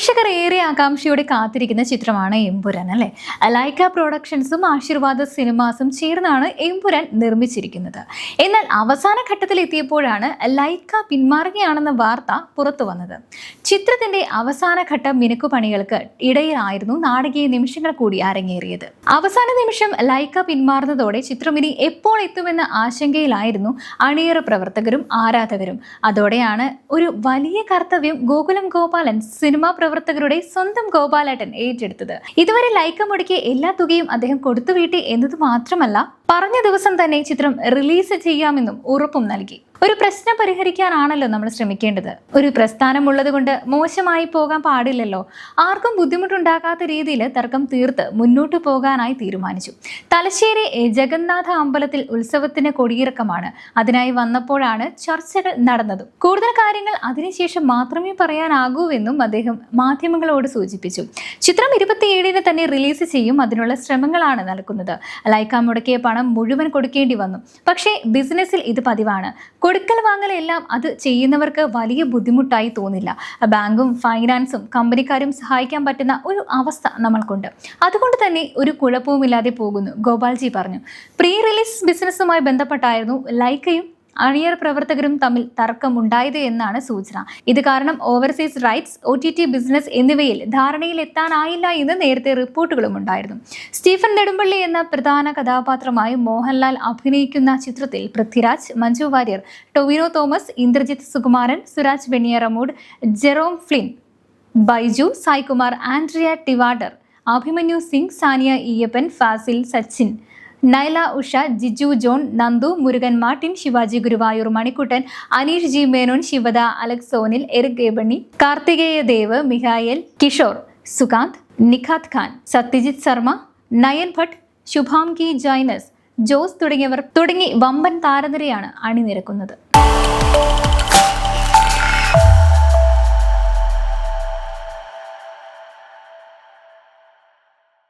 പ്രേക്ഷകർ ഏറെ ആകാംക്ഷയോടെ കാത്തിരിക്കുന്ന ചിത്രമാണ് എംപുരൻ അല്ലെ? ലൈക്ക പ്രൊഡക്ഷൻസും ആശീർവാദ സിനിമാസും ചേർന്നാണ് എംപുരൻ നിർമ്മിച്ചിരിക്കുന്നത്. എന്നാൽ അവസാന ഘട്ടത്തിൽ എത്തിയപ്പോഴാണ് ലൈക്ക പിന്മാറുകയാണെന്ന വാർത്ത പുറത്തു വന്നത്. ചിത്രത്തിന്റെ അവസാന ഘട്ട മിനുക്കുപണികൾക്ക് ഇടയിലായിരുന്നു നാടകീയ നിമിഷങ്ങൾ കൂടി അരങ്ങേറിയത്. അവസാന നിമിഷം ലൈക്ക പിന്മാറുന്നതോടെ ചിത്രം ഇനി എപ്പോൾ എത്തുമെന്ന ആശങ്കയിലായിരുന്നു അണിയറ പ്രവർത്തകരും ആരാധകരും. അതോടെയാണ് ഒരു വലിയ കർത്തവ്യം ഗോകുലം ഗോപാലൻ സിനിമാ പ്രവർത്തകരുടെ സ്വന്തം ഗോപാലേട്ടൻ ഏറ്റെടുത്തത്. ഇതുവരെ ലൈക്ക മുടക്കിയ എല്ലാ തുകയും അദ്ദേഹം കൊടുത്തു കൊടുത്തുവീട്ടി എന്നത് മാത്രമല്ല പറഞ്ഞ ദിവസം തന്നെ ചിത്രം റിലീസ് ചെയ്യാമെന്നും ഉറപ്പും നൽകി. ഒരു പ്രശ്നം പരിഹരിക്കാനാണല്ലോ നമ്മൾ ശ്രമിക്കേണ്ടത്. ഒരു പ്രസ്ഥാനം ഉള്ളതുകൊണ്ട് മോശമായി പോകാൻ പാടില്ലല്ലോ. ആർക്കും ബുദ്ധിമുട്ടുണ്ടാകാത്ത രീതിയിൽ തർക്കം തീർത്ത് മുന്നോട്ട് പോകാനായി തീരുമാനിച്ചു. തലശ്ശേരി ജഗന്നാഥ അമ്പലത്തിൽ ഉത്സവത്തിന് കൊടിയിറക്കമാണ്. അതിനായി വന്നപ്പോഴാണ് ചർച്ചകൾ നടന്നത്. കൂടുതൽ കാര്യങ്ങൾ അതിനുശേഷം മാത്രമേ പറയാനാകൂവെന്നും അദ്ദേഹം മാധ്യമങ്ങളോട് സൂചിപ്പിച്ചു. ചിത്രം ഇരുപത്തിയേഴിന് തന്നെ റിലീസ് ചെയ്യും. അതിനുള്ള ശ്രമങ്ങളാണ് നടക്കുന്നത്. ലൈക്ക മുടക്കിയ പണം മുഴുവൻ കൊടുക്കേണ്ടി വന്നു. പക്ഷേ ബിസിനസ്സിൽ ഇത് പതിവാണ്. കൊടുക്കൽ വാങ്ങലെല്ലാം അത് ചെയ്യുന്നവർക്ക് വലിയ ബുദ്ധിമുട്ടായി തോന്നില്ല. ബാങ്കും ഫൈനാൻസും കമ്പനിക്കാരും സഹായിക്കാൻ പറ്റുന്ന ഒരു അവസ്ഥ നമ്മൾക്കുണ്ട്. അതുകൊണ്ട് തന്നെ ഒരു കുഴപ്പവുമില്ലാതെ പോകുന്നു ഗോപാൽജി പറഞ്ഞു. പ്രീ റിലീസ് ബിസിനസ്സുമായി ബന്ധപ്പെട്ടായിരുന്നു ലൈക്കയും അണിയർ പ്രവർത്തകരും തമ്മിൽ തർക്കമുണ്ടായത് എന്നാണ് സൂചന. ഇത് കാരണം ഓവർസീസ് റൈറ്റ്സ് ഒ ബിസിനസ് എന്നിവയിൽ ധാരണയിൽ എത്താനായില്ല എന്ന് നേരത്തെ റിപ്പോർട്ടുകളും ഉണ്ടായിരുന്നു. സ്റ്റീഫൻ നെടുമ്പള്ളി എന്ന പ്രധാന കഥാപാത്രമായി മോഹൻലാൽ അഭിനയിക്കുന്ന ചിത്രത്തിൽ Prithviraj Manju Warrier Tovino Thomas Indrajith Sukumaran Suraj Venjaramoodu Jerome Flynn Baiju Saikumar Andrea Tivadar Abhimanyu Singh Saniya Iyappan Fazil Sachin Naila Usha Giju John Nandu Murugan Martin Shivaji Guruvayoor Manikuttan Aneesh G Menon Shivada Alex Sonil Eriq Ebouaney Karthikeya Dev Mikhail Kishore Sukant Nikhat Khan Satyajit Sharma Nayan Bhatt Shubhangi Jainus Jose തുടങ്ങിയവർ തുടങ്ങി വമ്പൻ താരനിരയാണ് അണിനിരക്കുന്നത്.